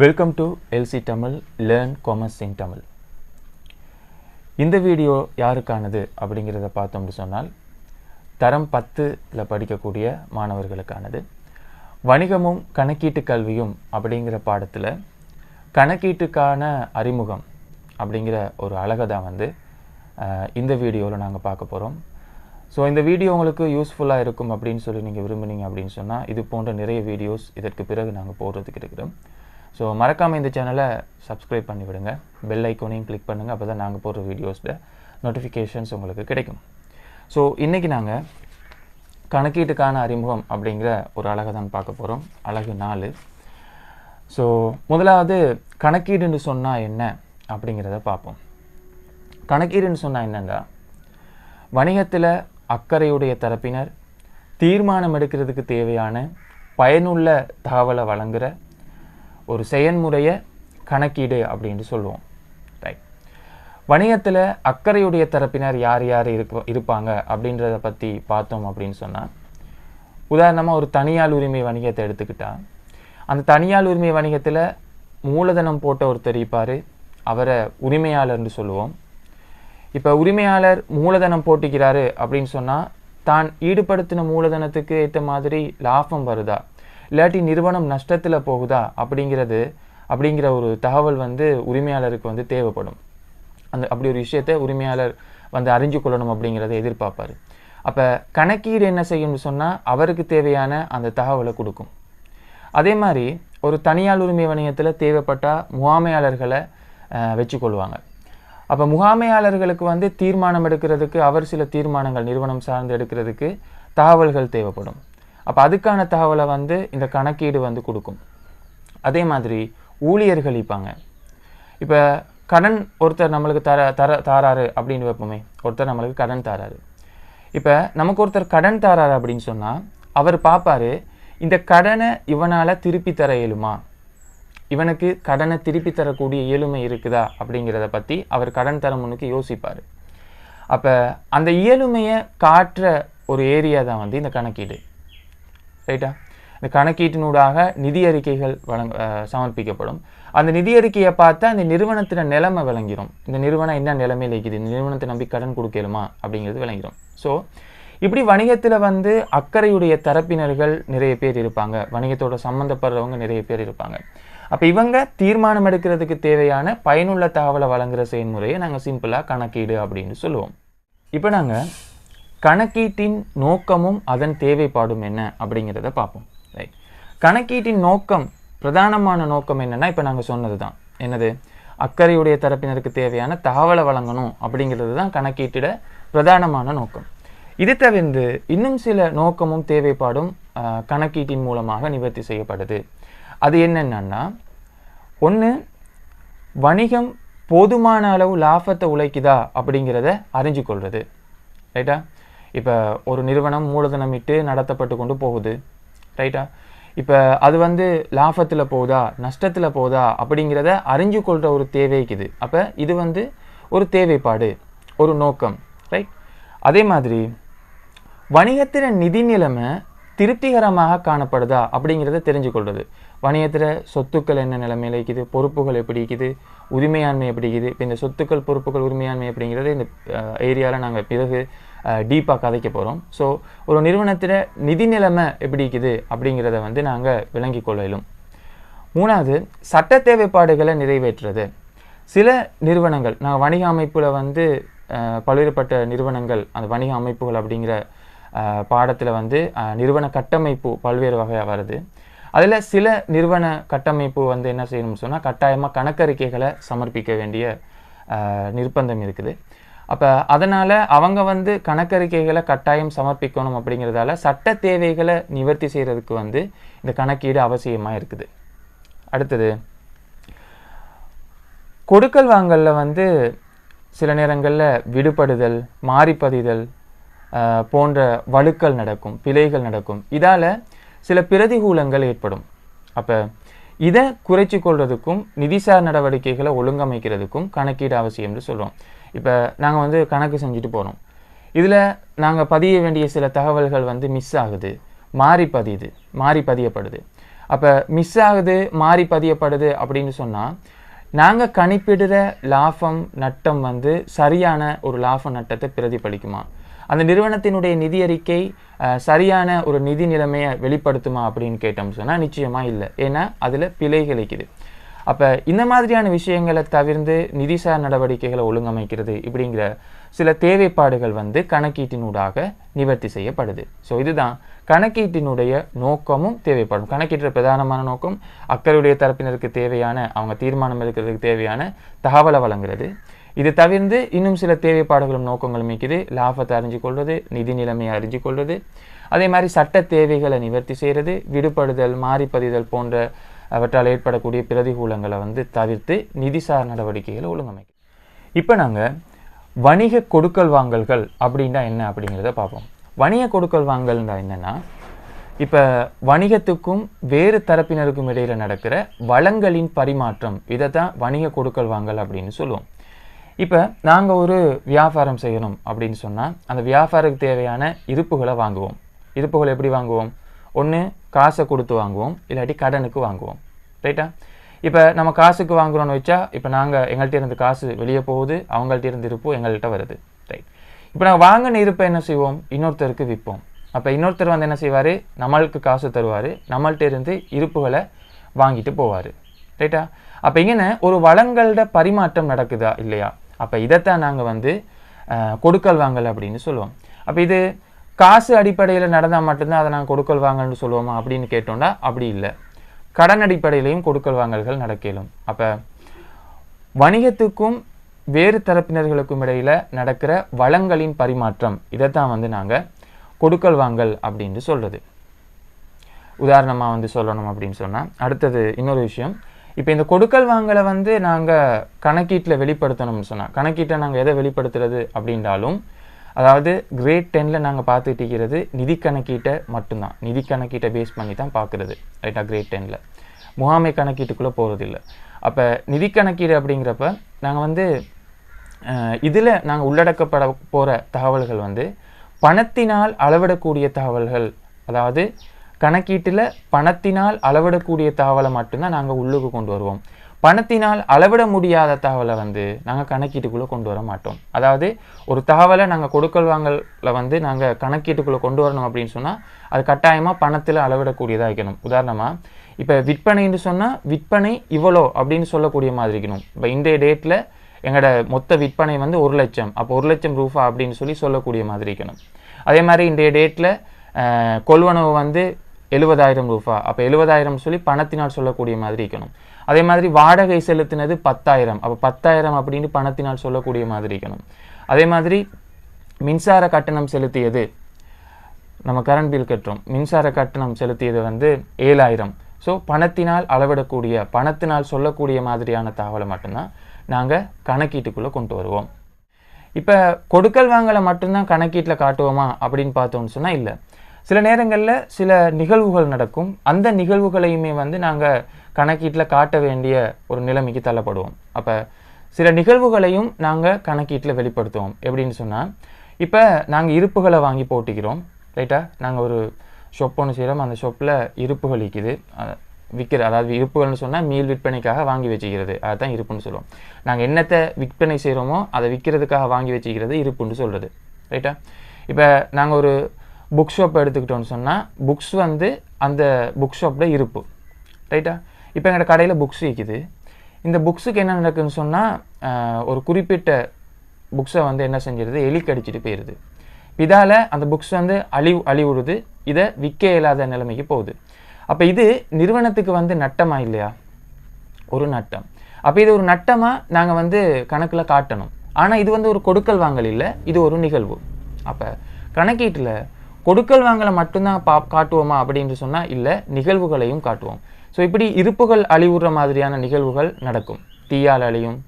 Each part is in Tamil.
Welcome to LC Tamil learn commerce in Tamil இந்த வீடியோ யாருக்கானது அப்படிங்கிறத பார்த்தோம்னு சொன்னால் தரம் பத்தில் படிக்கக்கூடிய மாணவர்களுக்கானது. வணிகமும் கணக்கீட்டு கல்வியும் அப்படிங்கிற பாடத்தில் கணக்கீட்டுக்கான அறிமுகம் அப்படிங்கிற ஒரு அழகை தான் வந்து இந்த வீடியோவில் நாங்கள் பார்க்க போகிறோம் ஸோ இந்த வீடியோ உங்களுக்கு யூஸ்ஃபுல்லாக இருக்கும் அப்படின்னு சொல்லி நீங்கள் விரும்புனீங்க அப்படின்னு சொன்னால் இது போன்ற நிறைய வீடியோஸ் இதற்கு பிறகு நாங்கள் போடுறதுக்கு இருக்கிறோம். ஸோ மறக்காமல் இந்த சேனலை சப்ஸ்கிரைப் பண்ணிவிடுங்க. பெல் ஐக்கோனையும் கிளிக் பண்ணுங்கள் அப்போ தான் நாங்கள் போடுற வீடியோஸில் நோட்டிஃபிகேஷன்ஸ் உங்களுக்கு கிடைக்கும். ஸோ இன்றைக்கி நாங்கள் கணக்கீட்டுக்கான அறிமுகம் அப்படிங்கிற ஒரு அழகை தான் பார்க்க போகிறோம் அழகு நாலு. ஸோ முதலாவது கணக்கீடுன்னு சொன்னால் என்ன அப்படிங்கிறத பார்ப்போம். கணக்கீடுன்னு சொன்னால் என்னென்னா வணிகத்தில் அக்கறையுடைய தரப்பினர் தீர்மானம் எடுக்கிறதுக்கு தேவையான பயனுள்ள தகவலை வழங்குகிற ஒரு செயன்முறையை கணக்கீடு அப்படின்னு சொல்லுவோம். ரைட் வணிகத்தில் அக்கறையுடைய தரப்பினர் யார் யார் இருக்க இருப்பாங்க அப்படின்றத பற்றி பார்த்தோம் அப்படின்னு சொன்னால் உதாரணமாக ஒரு தனியார் உரிமை வணிகத்தை எடுத்துக்கிட்டால் அந்த தனியார் உரிமை வணிகத்தில் மூலதனம் போட்ட ஒருத்தர் இருப்பார். அவரை உரிமையாளர்னு சொல்லுவோம். இப்போ உரிமையாளர் மூலதனம் போட்டிக்கிறாரு அப்படின்னு சொன்னால் தான் ஈடுபடுத்தின மூலதனத்துக்கு ஏற்ற மாதிரி லாபம் வருதா? இல்லாட்டி நிறுவனம் நஷ்டத்தில் போகுதா அப்படிங்கிறது அப்படிங்கிற ஒரு தகவல் வந்து உரிமையாளருக்கு வந்து தேவைப்படும். அந்த அப்படி ஒரு விஷயத்தை உரிமையாளர் வந்து அறிஞ்சு கொள்ளணும் அப்படிங்கிறத எதிர்பார்ப்பார். அப்போ கணக்கீடு என்ன செய்யும்னு சொன்னால் அவருக்கு தேவையான அந்த தகவலை கொடுக்கும். அதே மாதிரி ஒரு தனியார் உரிமை வணிகத்தில் தேவைப்பட்டால் முகாமையாளர்களை வச்சுக்கொள்வாங்க. அப்போ முகாமையாளர்களுக்கு வந்து தீர்மானம் எடுக்கிறதுக்கு அவர் சில தீர்மானங்கள் நிறுவனம் சார்ந்து எடுக்கிறதுக்கு தகவல்கள் தேவைப்படும். அப்போ அதுக்கான தகவலை வந்து இந்த கணக்கீடு வந்து கொடுக்கும். அதே மாதிரி ஊழியர்கள் இப்பாங்க இப்போ கடன் ஒருத்தர் நம்மளுக்கு தர தர தாராரு அப்படின்னு வைப்போமே. ஒருத்தர் நம்மளுக்கு கடன் தாராரு. இப்போ நமக்கு ஒருத்தர் கடன் தாராரு அப்படின்னு சொன்னால் அவர் பார்ப்பாரு இந்த கடனை இவனால் திருப்பி தர இயலுமா? இவனுக்கு கடனை திருப்பி தரக்கூடிய இயலுமை இருக்குதா? அப்படிங்கிறத பற்றி அவர் கடன் தர முன்னுக்கு யோசிப்பார். அப்போ அந்த இயலுமையை காட்டுற ஒரு ஏரியா தான் வந்து இந்த கணக்கீடு. ரைட்டா இந்த கணக்கீட்டினூடாக நிதி அறிக்கைகள் வழங்க சமர்ப்பிக்கப்படும். அந்த நிதி அறிக்கையை பார்த்தா அந்த நிறுவனத்தின் நிலைமை விளங்கிடும் இந்த நிறுவனம் என்ன நிலைமையில் இருக்குது? இந்த நிறுவனத்தை நம்பி கடன் கொடுக்கலுமா? அப்படிங்கிறது விளங்கிடும் ஸோ இப்படி வணிகத்தில் வந்து அக்கறையுடைய தரப்பினர்கள் நிறைய பேர் இருப்பாங்க. வணிகத்தோட சம்மந்தப்படுறவங்க நிறைய பேர் இருப்பாங்க. அப்போ இவங்க தீர்மானம் எடுக்கிறதுக்கு தேவையான பயனுள்ள தகவலை வழங்குற செயல்முறையை நாங்கள் சிம்பிளாக கணக்கீடு அப்படின்னு சொல்லுவோம். இப்போ நாங்கள் கணக்கீட்டின் நோக்கமும் அதன் தேவைப்பாடும் என்ன அப்படிங்கிறத பார்ப்போம். ரைட் கணக்கீட்டின் நோக்கம் பிரதானமான நோக்கம் என்னென்னா இப்போ நாங்கள் சொன்னது தான் என்னது? அக்கறையுடைய தரப்பினருக்கு தேவையான தகவலை வழங்கணும் அப்படிங்கிறது தான் கணக்கீட்டிட பிரதானமான நோக்கம். இது தவிர்த்து இன்னும் சில நோக்கமும் தேவைப்பாடும் கணக்கீட்டின் மூலமாக நிவர்த்தி செய்யப்படுது. அது என்னென்னா ஒன்று வணிகம் போதுமான அளவு லாபத்தை உழைக்குதா அப்படிங்கிறத அறிஞ்சு கொள்வது. ரைட்டா இப்போ ஒரு நிறுவனம் மூலதனம் இட்டு நடத்தப்பட்டு கொண்டு போகுது ரைட்டா? இப்போ அது வந்து லாபத்தில் போகுதா நஷ்டத்தில் போகுதா அப்படிங்கிறத அறிஞ்சு கொள்கிற ஒரு தேவைக்குது அப்போ இது வந்து ஒரு தேவைப்பாடு ஒரு நோக்கம் ரைட்? அதே மாதிரி வணிகத்தின் நிதி நிலைமை திருப்திகரமாக காணப்படுதா அப்படிங்கிறத தெரிஞ்சு கொள்வது வணிகத்தில் சொத்துக்கள் என்ன நிலைமையில் இருக்குது பொறுப்புகள் எப்படி இருக்குது உரிமையாண்மை எப்படி இருக்குது இப்போ இந்த சொத்துக்கள் பொறுப்புகள் உரிமையாண்மை அப்படிங்கிறது இந்த ஏரியாவில் நாங்கள் பிறகு டீப்பாக கதைக்க போகிறோம் ஸோ ஒரு நிறுவனத்தில் நிதி நிலைமை எப்படி இருக்குது அப்படிங்கிறத வந்து நாங்கள் விளங்கி கொள்ளலும் மூணாவது சட்ட தேவைப்பாடுகளை நிறைவேற்றுறது. சில நிறுவனங்கள் நான் வணிக அமைப்பில் வந்து பல்வேறுபட்ட நிறுவனங்கள் அந்த வணிக அமைப்புகள் அப்படிங்கிற பாடத்தில் வந்து நிறுவன கட்டமைப்பு பல்வேறு வகையாக வருது. அதில் சில நிறுவன கட்டமைப்பு வந்து என்ன செய்யணும்னு சொன்னால் கட்டாயமாக கணக்கறிக்கைகளை சமர்ப்பிக்க வேண்டிய நிர்பந்தம் இருக்குது. அப்போ அதனால் அவங்க வந்து கணக்கறிக்கைகளை கட்டாயம் சமர்ப்பிக்கணும் அப்படிங்கிறதால சட்ட தேவைகளை நிவர்த்தி செய்கிறதுக்கு வந்து இந்த கணக்கீடு அவசியமாக இருக்குது. அடுத்தது கொடுக்கல் வாங்கலில் வந்து சில நேரங்களில் விடுபடுதல் மாறிப்பதிதல் போன்ற வழுக்கல் நடக்கும் பிழைகள் நடக்கும். இதால் சில பிரதிகூலங்கள் ஏற்படும். அப்போ இதை குறைச்சி கொள்வதுக்கும் நிதிசார் நடவடிக்கைகளை ஒழுங்கமைக்கிறதுக்கும் கணக்கீடு அவசியம்னு சொல்கிறோம் இப்போ நாங்கள் வந்து கணக்கு செஞ்சுட்டு போகிறோம் இதில் நாங்கள் பதிய வேண்டிய சில தகவல்கள் வந்து மிஸ் ஆகுது. மாறி பதியுது. மாறி பதியப்படுது. அப்போ மிஸ் ஆகுது மாறி பதியப்படுது அப்படின்னு சொன்னால் நாங்கள் கணிப்பிடுற லாபம் நட்டம் வந்து சரியான ஒரு லாப நட்டத்தை பிரதிபலிக்குமா? அந்த நிறுவனத்தினுடைய நிதி அறிக்கை சரியான ஒரு நிதி நிலைமையை வெளிப்படுத்துமா அப்படின்னு கேட்டோம் சொன்னால் நிச்சயமாக இல்லை. ஏன்னா அதில் பிழைகள் இருக்குது அப்போ இந்த மாதிரியான விஷயங்களை தவிர்த்து நிதிசார் நடவடிக்கைகளை ஒழுங்கமைக்கிறது இப்படிங்கிற சில தேவைப்பாடுகள் வந்து கணக்கீட்டினூடாக நிவர்த்தி செய்யப்படுது. ஸோ இதுதான் கணக்கீட்டினுடைய நோக்கமும் தேவைப்படும். கணக்கீட்டுற பிரதானமான நோக்கம் அக்கறையுடைய தரப்பினருக்கு தேவையான அவங்க தீர்மானம் எடுக்கிறதுக்கு தேவையான தகவலை வழங்குறது. இது தவிர்த்து இன்னும் சில தேவைப்பாடுகளும் நோக்கங்களும் இருக்குது லாபத்தை அறிஞ்சு கொள்வது நிதி நிலைமையை அறிஞ்சு கொள்வது அதே மாதிரி சட்ட தேவைகளை நிவர்த்தி செய்கிறது விடுபடுதல் மாறிப்பதிதல் போன்ற அவற்றால் ஏற்படக்கூடிய பிரதிகூலங்களை வந்து தவிர்த்து நிதிசார் நடவடிக்கைகளை ஒழுங்கமைக்கும் இப்போ நாங்கள் வணிக கொடுக்கல் வாங்கல்கள் அப்படின்னா என்ன அப்படிங்கிறத பார்ப்போம். வணிக கொடுக்கல் வாங்கல்னா என்னன்னா இப்போ வணிகத்துக்கும் வேறு தரப்பினருக்கும் இடையில் நடக்கிற வளங்களின் பரிமாற்றம் இதை தான் வணிக கொடுக்கல் வாங்கல் அப்படின்னு சொல்லுவோம். இப்போ நாங்கள் ஒரு வியாபாரம் செய்யணும் அப்படின்னு சொன்னால் அந்த வியாபாரத்துக்கு தேவையான இருப்புகளை வாங்குவோம். இருப்புகளை எப்படி வாங்குவோம்? ஒன்று காசை கொடுத்து வாங்குவோம் இல்லாட்டி கடனுக்கு வாங்குவோம். ரைட்டா இப்போ நம்ம காசுக்கு வாங்குறோன்னு வச்சா இப்போ நாங்கள் எங்கள்கிட்ட இருந்து காசு வெளியே போகுது அவங்கள்ட்ட இருந்து இருப்பு எங்கள்கிட்ட வருது. ரைட் இப்போ நாங்கள் வாங்கின இருப்பை என்ன செய்வோம்? இன்னொருத்தருக்கு விற்போம். அப்போ இன்னொருத்தர் வந்து என்ன செய்வார்? நம்மளுக்கு காசு தருவார். நம்மள்ட்ட இருந்து இருப்புகளை வாங்கிட்டு போவார். ரைட்டா அப்போ இங்கே ஒரு வளங்களோட பரிமாற்றம் நடக்குதா இல்லையா? அப்போ இதைத்தான் நாங்கள் வந்து கொடுக்கல் வாங்கல் அப்படின்னு சொல்லுவோம். அப்போ இது காசு அடிப்படையில் நடந்தால் மட்டும்தான் அதை நாங்கள் கொடுக்கல் வாங்கல்னு சொல்லுவோமா அப்படின்னு கேட்டோம்னா அப்படி இல்லை. கடன் அடிப்படையிலையும் கொடுக்கல் வாங்கல்கள் நடக்கலும். அப்போ வணிகத்துக்கும் வேறு தரப்பினர்களுக்கும் இடையில் நடக்கிற வளங்களின் பரிமாற்றம் இதைத்தான் வந்து நாங்கள் கொடுக்கல் வாங்கல் அப்படின்னு சொல்கிறது உதாரணமாக வந்து சொல்லணும் அப்படின்னு சொன்னால் அடுத்தது இன்னொரு விஷயம். இப்போ இந்த கொடுக்கல் வாங்கலை வந்து நாங்கள் கணக்கீட்டில் வெளிப்படுத்தணும்னு சொன்னால் கணக்கீட்டை நாங்கள் எதை வெளிப்படுத்துறது அப்படின்றாலும் அதாவது கிரேட் டெனில் நாங்கள் பார்த்துட்டு இருக்கிறது நிதி கணக்கீட்டை மட்டும்தான். நிதி கணக்கீட்டை பேஸ் பண்ணி தான் பார்க்குறது ரைட்டா கிரேட் டெனில் முகாமை கணக்கீட்டுக்குள்ளே போகிறதில்ல அப்போ நிதி கணக்கீடு அப்படிங்கிறப்ப நாங்கள் வந்து இதில் நாங்கள் உள்ளடக்கப்பட போகிற தகவல்கள் வந்து பணத்தினால் அளவிடக்கூடிய தகவல்கள் அதாவது கணக்கீட்டில் பணத்தினால் அளவிடக்கூடிய தகவலை மட்டும்தான் நாங்கள் உள்ளுக்கு கொண்டு வருவோம். பணத்தினால் அளவிட முடியாத தகவலை வந்து நாங்கள் கணக்கீட்டுக்குள்ளே கொண்டு வர மாட்டோம். அதாவது ஒரு தகவலை நாங்கள் கொடுக்கல் வாங்கலில் வந்து நாங்கள் கணக்கீட்டுக்குள்ளே கொண்டு வரணும் அப்படின்னு சொன்னால் அது கட்டாயமாக பணத்தில் அளவிடக்கூடியதாக இருக்கணும். உதாரணமாக இப்போ விற்பனைன்னு சொன்னால் விற்பனை இவ்வளோ அப்படின்னு சொல்லக்கூடிய மாதிரி இருக்கணும். இப்போ இன்றைய டேட்டில் எங்களோட மொத்த விற்பனை வந்து ஒரு லட்சம். அப்போ ஒரு லட்சம் ரூபா அப்படின்னு சொல்லி சொல்லக்கூடிய மாதிரி இருக்கணும். அதே மாதிரி இன்றைய டேட்டில் கொள்வனவு வந்து எழுபதாயிரம் ரூபா. அப்போ எழுபதாயிரம் சொல்லி பணத்தினால் சொல்லக்கூடிய மாதிரி இருக்கணும். அதே மாதிரி வாடகை செலுத்தினது பத்தாயிரம். அப்போ பத்தாயிரம் அப்படின்னு பணத்தினால் சொல்லக்கூடிய மாதிரி இருக்கணும். அதே மாதிரி மின்சார கட்டணம் செலுத்தியது நம்ம கரண்ட் பில் கட்டுறோம். மின்சார கட்டணம் செலுத்தியது வந்து ஏழாயிரம். ஸோ பணத்தினால் அளவிடக்கூடிய பணத்தினால் சொல்லக்கூடிய மாதிரியான தகவலை மட்டும்தான் நாங்கள் கணக்கீட்டுக்குள்ளே கொண்டு வருவோம். இப்போ கொடுக்கல் வாங்கலை மட்டும்தான் கணக்கீட்டில் காட்டுவோமா அப்படின்னு பார்த்தோம்னு சொன்னால் இல்லை. சில நேரங்களில் சில நிகழ்வுகள் நடக்கும். அந்த நிகழ்வுகளையுமே வந்து நாங்கள் கணக்கீட்டில் காட்ட வேண்டிய ஒரு நிலைமைக்கு தள்ளப்படுவோம். அப்போ சில நிகழ்வுகளையும் நாங்கள் கணக்கீட்டில் வெளிப்படுத்துவோம். எப்படின்னு சொன்னால் இப்போ நாங்கள் இருப்புகளை வாங்கி போட்டிக்கிறோம். ரைட்டா நாங்கள் ஒரு ஷொப் ஒன்று செய்கிறோம் அந்த ஷொப்பில் இருப்புகள் விற்கிது விற்கிற அதாவது இருப்புகள்னு சொன்னால் மீள் விற்பனைக்காக வாங்கி வச்சுக்கிறது. அதுதான் இருப்புன்னு சொல்லுவோம். நாங்கள் என்னத்தை விற்பனை செய்கிறோமோ அதை விற்கிறதுக்காக வாங்கி வச்சுக்கிறது இருப்புன்னு சொல்கிறது ரைட்டா இப்போ நாங்கள் ஒரு புக் ஷாப் எடுத்துக்கிட்டோன்னு சொன்னால் புக்ஸ் வந்து அந்த புக் ஷாப்பில் இருப்பு. ரைட்டா இப்போ எங்களோட கடையில் புக்ஸ் விற்கிது இந்த புக்ஸுக்கு என்ன நடக்குதுன்னு சொன்னால் ஒரு குறிப்பிட்ட புக்ஸை வந்து என்ன செஞ்சிருது? எலி கடிச்சிட்டு போயிடுது இதால் அந்த புக்ஸ் வந்து அழிவு அழிவுடுது இதை விற்க இயலாத நிலைமைக்கு போகுது. அப்போ இது நிறுவனத்துக்கு வந்து நட்டமா இல்லையா? ஒரு நட்டம். அப்போ இது ஒரு நட்டமாக நாங்கள் வந்து கணக்கில் காட்டணும். ஆனால் இது வந்து ஒரு கொடுக்கல் வாங்கல் இல்லை. இது ஒரு நிகழ்வு. அப்போ கணக்கீட்டில் கொடுக்கல் வாங்கலை மட்டும்தான் பா காட்டுவோமா அப்படின்னு சொன்னால் இல்லை நிகழ்வுகளையும் காட்டுவோம். ஸோ இப்படி இருப்புகள் அழிவுற மாதிரியான நிகழ்வுகள் நடக்கும். தீயால் அழியும்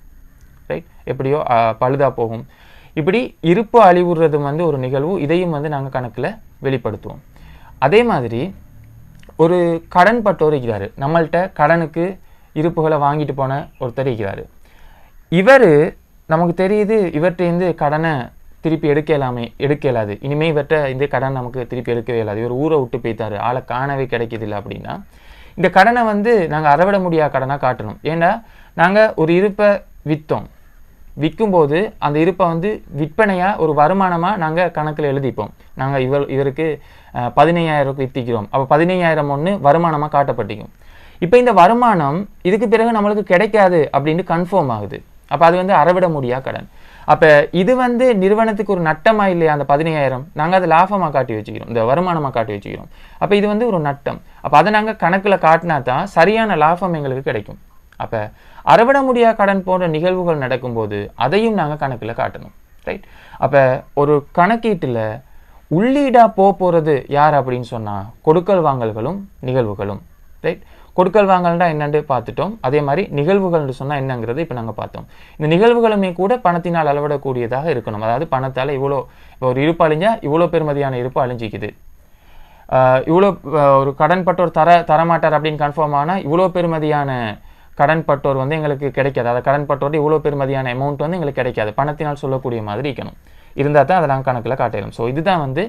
ரைட் எப்படியோ பழுதாக போகும். இப்படி இருப்பு அழிவுறது வந்து ஒரு நிகழ்வு இதையும் வந்து நாங்கள் கணக்கில் வெளிப்படுத்துவோம். அதே மாதிரி ஒரு கடன் பட்டோர் இருக்கிறாரு. நம்மள்கிட்ட கடனுக்கு இருப்புகளை வாங்கிட்டு போன ஒருத்தர் இருக்கிறாரு. இவர் நமக்கு தெரியுது இவர்கிட்டேருந்து கடனை திருப்பி எடுக்க இல்லாமே எடுக்க இயலாது. இனிமேல் இவர்கிட்ட இந்த கடன் நமக்கு திருப்பி எடுக்கவே இயலாது. இவர் ஊரை விட்டு போய்த்தாரு ஆளை காணவே கிடைக்கிதில்ல அப்படின்னா இந்த கடனை வந்து நாங்கள் அறவிட முடியாத கடனாக காட்டணும். ஏன்னா நாங்கள் ஒரு இருப்பை விற்றோம் விற்கும்போது அந்த இருப்பை வந்து விற்பனையாக ஒரு வருமானமாக நாங்கள் கணக்கில் எழுதிப்போம். நாங்கள் இவர் இவருக்கு பதினையாயிரம் வித்திக்கிறோம் அப்போ பதினையாயிரம் ஒன்று வருமானமாக காட்டப்பட்டிக்கும் இப்போ இந்த வருமானம் இதுக்கு பிறகு நம்மளுக்கு கிடைக்காது அப்படின்ட்டு கன்ஃபார்ம் ஆகுது. அப்போ அது வந்து அறவிட முடியாத கடன். அப்போ இது வந்து நிறுவனத்துக்கு ஒரு நட்டமாக இல்லையா? அந்த பதினையாயிரம். நாங்கள் அதை லாபமாக காட்டி வச்சுக்கிறோம். இந்த வருமானமாக காட்டி வச்சுக்கிறோம். அப்போ இது வந்து ஒரு நட்டம். அப்போ அதை நாங்கள் கணக்கில் காட்டினா தான் சரியான லாபம் எங்களுக்கு கிடைக்கும். அப்போ அறுவட முடியாத கடன் போன்ற நிகழ்வுகள் நடக்கும்போது அதையும் நாங்கள் கணக்கில் காட்டணும். ரைட் அப்போ ஒரு கணக்கீட்டில் உள்ளீடாக போக போகிறது யார் அப்படின்னு சொன்னால் கொடுக்கல் வாங்கல்களும் நிகழ்வுகளும். ரைட் கொடுக்கல் வாங்கல்னா என்னென்று பார்த்துட்டோம். அதே மாதிரி நிகழ்வுகள்னு சொன்னால் என்னங்கிறது இப்போ நாங்கள் பார்த்தோம். இந்த நிகழ்வுகளுமே கூட பணத்தினால் அளவிடக்கூடியதாக இருக்கணும். அதாவது பணத்தால் இவ்வளோ இப்போ ஒரு இருப்பு அழிஞ்சா இவ்வளோ பெருமதியான இருப்பு அழிஞ்சிக்குது. இவ்வளோ ஒரு கடன்பட்டோர் தர தரமாட்டார் அப்படின்னு கன்ஃபார்ம் ஆனால் இவ்வளோ பெருமதியான கடன்பட்டோர் வந்து எங்களுக்கு கிடைக்காது. அதாவது கடன்பட்டோட இவ்வளோ பெருமதியான அமௌண்ட் வந்து எங்களுக்கு கிடைக்காது. பணத்தினால் சொல்லக்கூடிய மாதிரி இருக்கணும். இருந்தால் தான் அதை நாங்கள் கணக்கில் காட்டிடும் ஸோ இதுதான் வந்து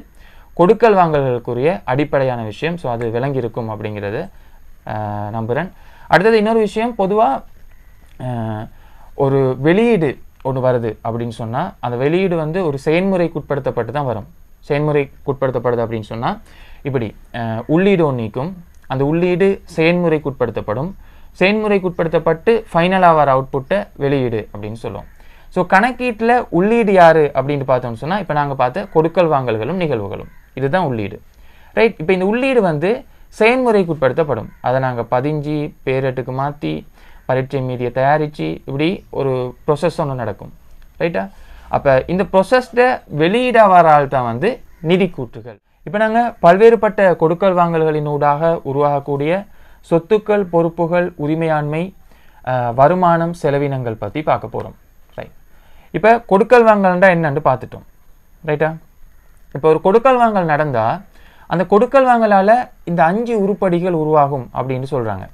கொடுக்கல் வாங்கல்களுக்குரிய அடிப்படையான விஷயம். ஸோ அது விளங்கி இருக்கும் நம்புகிறேன் அடுத்தது இன்னொரு விஷயம் பொதுவாக ஒரு வெளியீடு ஒன்று வருது அப்படின்னு சொன்னால் அந்த வெளியீடு வந்து ஒரு செயல்முறைக்குட்படுத்தப்பட்டு தான் வரும். செயல்முறைக்குட்படுத்தப்படுது அப்படின்னு சொன்னால் இப்படி உள்ளீடு ஒன்றிக்கும் அந்த உள்ளீடு செயல்முறைக்குட்படுத்தப்படும் செயல்முறைக்குட்படுத்தப்பட்டு ஃபைனலாக வர அவுட்புட்டை வெளியீடு அப்படின்னு சொல்லுவோம். ஸோ கணக்கீட்டில் உள்ளீடு யார் அப்படின்னு பார்த்தோம்னு சொன்னால் இப்போ நாங்கள் பார்த்த கொடுக்கல் வாங்கல்களும் நிகழ்வுகளும். இதுதான் உள்ளீடு. ரைட் இப்போ இந்த உள்ளீடு வந்து செயல்முறைக்குட்படுத்தப்படும் அதை நாங்கள் பதிஞ்சு பேரெட்டுக்கு மாற்றி பரீட்சை மீதியை தயாரித்து இப்படி ஒரு ப்ரொசஸ் ஒன்று நடக்கும். ரைட்டா அப்போ இந்த ப்ரொசஸ்ட வெளியிட வர தான் வந்து நிதி கூற்றுகள் இப்போ நாங்கள் பல்வேறுபட்ட கொடுக்கல் வாங்கல்களின் ஊடாக உருவாகக்கூடிய சொத்துக்கள் பொறுப்புகள் உரிமையாண்மை வருமானம் செலவினங்கள் பற்றி பார்க்க போகிறோம் ரைட் இப்போ கொடுக்கல் வாங்கல்னா என்னன்னு பார்த்துட்டோம். ரைட்டா இப்போ ஒரு கொடுக்கல் வாங்கல் நடந்தால் அந்த கொடுக்கல் வாங்கலால் இந்த அஞ்சு உருப்படிகள் உருவாகும் அப்படின்னு சொல்கிறாங்க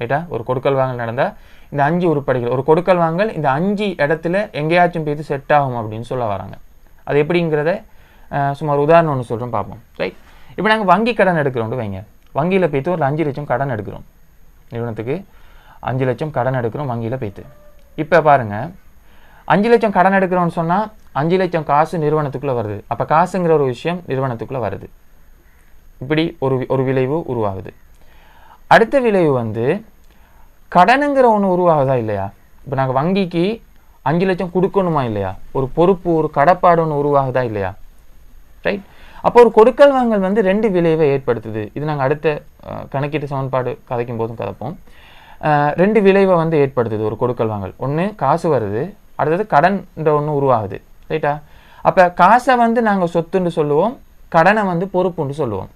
ரைட்டா ஒரு கொடுக்கல் வாங்கல் நடந்தால் இந்த அஞ்சு உருப்படிகள் ஒரு கொடுக்கல் வாங்கல் இந்த அஞ்சு இடத்துல எங்கேயாச்சும் போய் செட் ஆகும் அப்படின்னு சொல்ல வராங்க. அது எப்படிங்கிறத சுமார் உதாரணம் ஒன்று சொல்கிறோம் பார்ப்போம். ரைட் இப்போ நாங்கள் வங்கி கடன் எடுக்கிறோம்னு வைங்க. வங்கியில் போய்த்து ஒரு அஞ்சு லட்சம் கடன் எடுக்கிறோம். நிறுவனத்துக்கு அஞ்சு லட்சம் கடன் எடுக்கிறோம் வங்கியில் போய்த்து இப்போ பாருங்கள் அஞ்சு லட்சம் கடன் எடுக்கிறோன்னு சொன்னால் அஞ்சு லட்சம் காசு நிறுவனத்துக்குள்ளே வருது. அப்போ காசுங்கிற ஒரு விஷயம் நிறுவனத்துக்குள்ளே வருது. இப்படி ஒரு வி- ஒரு விளைவு உருவாகுது. அடுத்த விளைவு வந்து கடனுங்கிற ஒன்று உருவாகுதா இல்லையா? இப்போ நாங்கள் வங்கிக்கு அஞ்சு லட்சம் கொடுக்கணுமா இல்லையா? ஒரு பொறுப்பு ஒரு கடப்பாடு ஒன்று உருவாகுதா இல்லையா? ரைட் அப்போ ஒரு கொடுக்கல் வாங்கல் வந்து ரெண்டு விளைவை ஏற்படுத்துது. இது நாங்கள் அடுத்த கணக்கீட்டு சமன்பாடு கதைக்கும் போதும் கதைப்போம் ரெண்டு விளைவை வந்து ஏற்படுத்துது ஒரு கொடுக்கல் வாங்கல். ஒன்று காசு வருது அடுத்தது கடன்ற ஒன்று உருவாகுது ரைட்டா அப்போ காசை வந்து நாங்கள் சொத்துன்னு சொல்லுவோம் கடனை வந்து பொறுப்புன்னு சொல்லுவோம்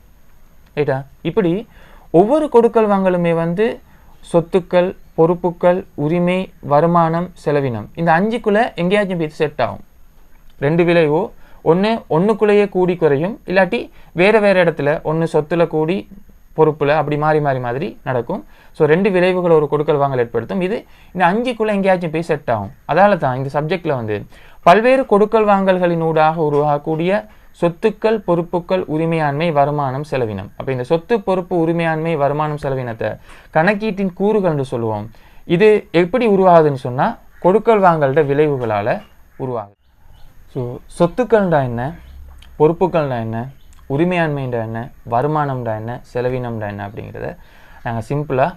ரைட்டா இப்படி ஒவ்வொரு கொடுக்கல் வாங்கலுமே வந்து சொத்துக்கள் பொறுப்புக்கள் உரிமை வருமானம் செலவினம் இந்த அஞ்சுக்குள்ளே எங்கேயாச்சும் போய் செட் ஆகும். ரெண்டு விளைவோ ஒன்று ஒன்றுக்குள்ளேயே கூடி குறையும் இல்லாட்டி வேறு வேறு இடத்துல ஒன்று சொத்துல கூடி பொறுப்பில் அப்படி மாறி மாறி மாதிரி நடக்கும். ஸோ ரெண்டு விளைவுகள் ஒரு கொடுக்கல் வாங்கல் ஏற்படுத்தும். இது இந்த அஞ்சுக்குள்ளே எங்கேயாச்சும் போய் செட் ஆகும். அதால தான் இந்த சப்ஜெக்டில் வந்து பல்வேறு கொடுக்கல் வாங்கல்களின் ஊடாக உருவாகக்கூடிய சொத்துக்கள் பொறுப்புகள் உரிமையாண்மை வருமானம் செலவினம். அப்போ இந்த சொத்து பொறுப்பு உரிமையாண்மை வருமானம் செலவினத்தை கணக்கீட்டின் கூறுகள்னு சொல்லுவோம். இது எப்படி உருவாகுதுன்னு சொன்னால் கொடுக்கல் வாங்கல்ட விளைவுகளால் உருவாகுது. ஸோ சொத்துக்கள்டா என்ன? பொறுப்புகள்னா என்ன? உரிமையாண்மைன்றா என்ன வருமானம்டா என்ன செலவினம்டா என்ன அப்படிங்கிறத நாங்கள் சிம்பிளாக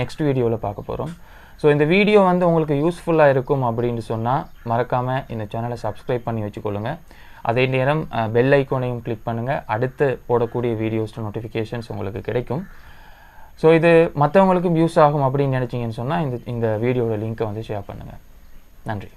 நெக்ஸ்ட் வீடியோவில் பார்க்க போகிறோம் ஸோ இந்த வீடியோ வந்து உங்களுக்கு யூஸ்ஃபுல்லாக இருக்கும் அப்படின்னு சொன்னால் மறக்காமல் இந்த சேனலை சப்ஸ்கிரைப் பண்ணி வச்சுக்கொள்ளுங்க. அதே நேரம் பெல் ஐக்கோனையும் கிளிக் பண்ணுங்கள் அடுத்து போடக்கூடிய வீடியோஸ் நோட்டிஃபிகேஷன்ஸ் உங்களுக்கு கிடைக்கும். ஸோ இது மற்றவங்களுக்கும் யூஸ் ஆகும் அப்படின்னு நினச்சிங்கன்னு சொன்னால் இந்த இந்த வீடியோட லிங்க்கை வந்து ஷேர் பண்ணுங்கள் நன்றி.